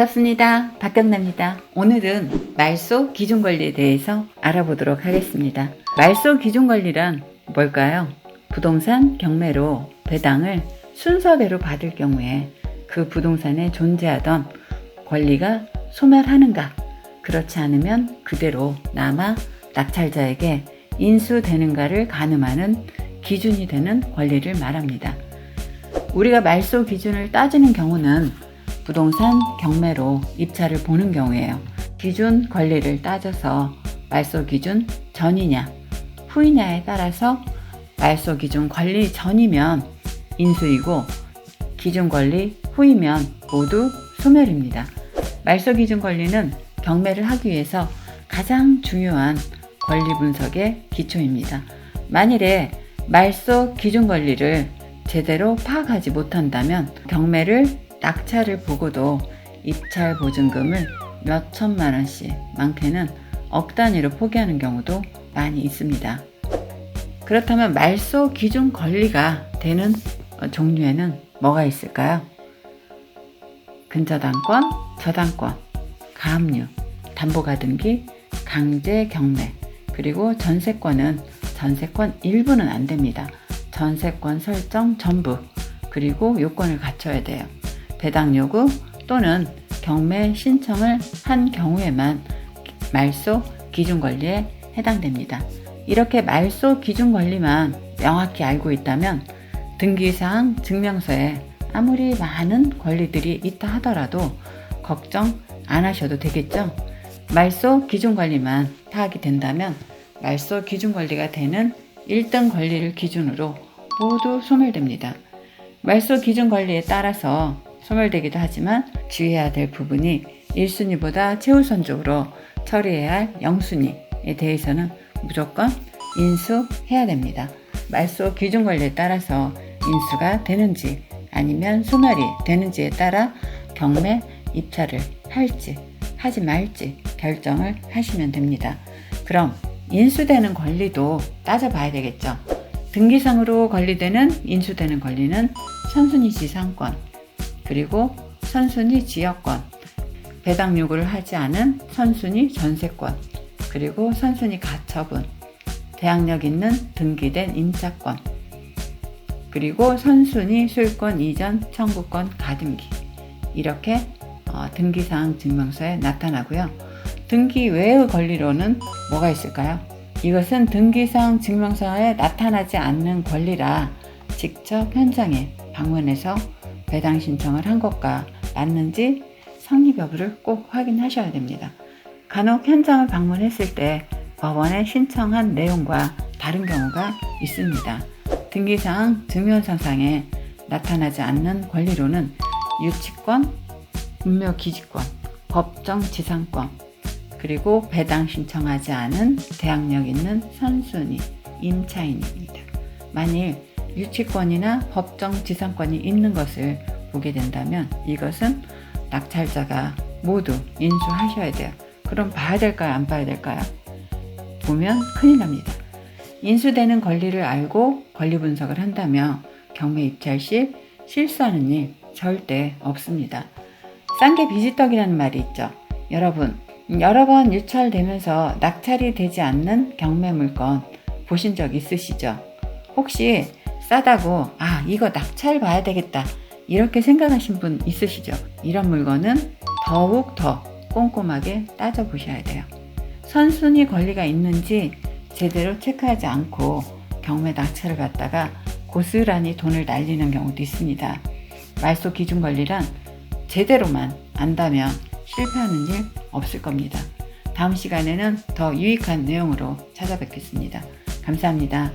반갑습니다. 박경나입니다. 오늘은 말소 기준 권리에 대해서 알아보도록 하겠습니다. 말소 기준 권리란 뭘까요? 부동산 경매로 배당을 순서대로 받을 경우에 그 부동산에 존재하던 권리가 소멸하는가? 그렇지 않으면 그대로 남아 낙찰자에게 인수되는가를 가늠하는 기준이 되는 권리를 말합니다. 우리가 말소 기준을 따지는 경우는 부동산 경매로 입찰을 보는 경우에요. 기준 권리를 따져서 말소 기준 전이냐 후이냐에 따라서 말소 기준 권리 전이면 인수이고 기준 권리 후이면 모두 소멸입니다. 말소 기준 권리는 경매를 하기 위해서 가장 중요한 권리 분석의 기초입니다. 만일에 말소 기준 권리를 제대로 파악하지 못한다면 경매를 낙찰을 보고도 입찰 보증금을 몇 천만 원씩 많게는 억 단위로 포기하는 경우도 많이 있습니다. 그렇다면 말소 기준 권리가 되는 종류에는 뭐가 있을까요? 근저당권, 저당권, 가압류, 담보가등기, 강제 경매, 그리고 전세권은 전세권 일부는 안 됩니다. 전세권 설정 전부, 그리고 요건을 갖춰야 돼요. 배당 요구 또는 경매 신청을 한 경우에만 말소 기준 권리에 해당됩니다. 이렇게 말소 기준 권리만 명확히 알고 있다면 등기사항 증명서에 아무리 많은 권리들이 있다 하더라도 걱정 안 하셔도 되겠죠? 말소 기준 권리만 파악이 된다면 말소 기준 권리가 되는 1등 권리를 기준으로 모두 소멸됩니다. 말소 기준 권리에 따라서 소멸되기도 하지만 주의해야 될 부분이 1순위보다 최우선적으로 처리해야 할 0순위에 대해서는 무조건 인수해야 됩니다. 말소 기준 권리에 따라서 인수가 되는지 아니면 소멸이 되는지에 따라 경매 입찰을 할지 하지 말지 결정을 하시면 됩니다. 그럼 인수되는 권리도 따져봐야 되겠죠. 등기상으로 권리되는 인수되는 권리는 선순위 지상권, 그리고 선순위 지역권, 배당 요구를 하지 않은 선순위 전세권, 그리고 선순위 가처분, 대항력 있는 등기된 임차권, 그리고 선순위 수익권 이전 청구권 가등기 이렇게 어, 등기사항 증명서에 나타나고요. 등기 외의 권리로는 뭐가 있을까요? 이것은 등기사항 증명서에 나타나지 않는 권리라 직접 현장에 방문해서 배당 신청을 한 것과 맞는지 성립 여부를 꼭 확인하셔야 됩니다. 간혹 현장을 방문했을 때 법원에 신청한 내용과 다른 경우가 있습니다. 등기사항 증명서상에 나타나지 않는 권리로는 유치권, 분묘기지권, 법정지상권, 그리고 배당 신청하지 않은 대항력 있는 선순위, 임차인입니다. 만일 유치권이나 법정 지상권이 있는 것을 보게 된다면 이것은 낙찰자가 모두 인수하셔야 돼요. 그럼 봐야 될까요? 안 봐야 될까요? 보면 큰일 납니다. 인수되는 권리를 알고 권리 분석을 한다면 경매 입찰 시 실수하는 일 절대 없습니다. 싼 게 비지떡이라는 말이 있죠. 여러분, 여러 번 유찰되면서 낙찰이 되지 않는 경매 물건 보신 적 있으시죠? 혹시 싸다고 아 이거 낙찰 봐야 되겠다 이렇게 생각하신 분 있으시죠? 이런 물건은 더욱 더 꼼꼼하게 따져보셔야 돼요. 선순위 권리가 있는지 제대로 체크하지 않고 경매 낙찰을 받다가 고스란히 돈을 날리는 경우도 있습니다. 말소 기준 권리란 제대로만 안다면 실패하는 일 없을 겁니다. 다음 시간에는 더 유익한 내용으로 찾아뵙겠습니다. 감사합니다.